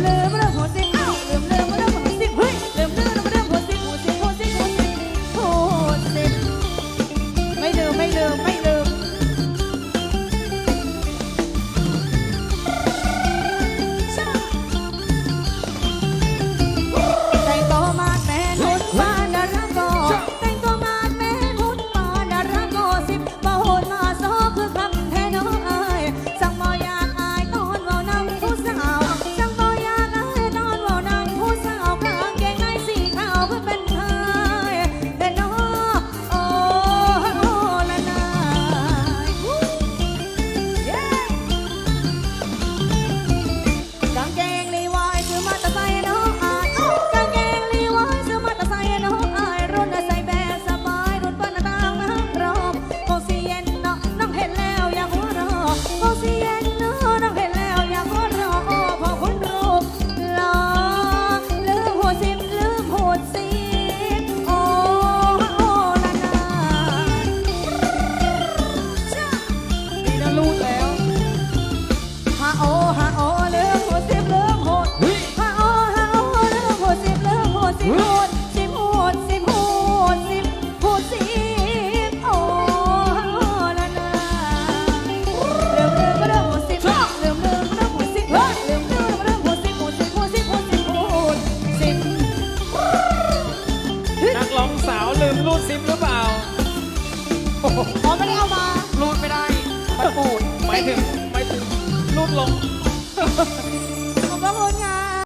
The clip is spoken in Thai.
celebra. นักร้องสาวลืมรูดซิปหรือเปล่าอ๋อไม่ได้เอามา รูดไม่ได้มันปูดหมายถึงหมายถึงรูดลง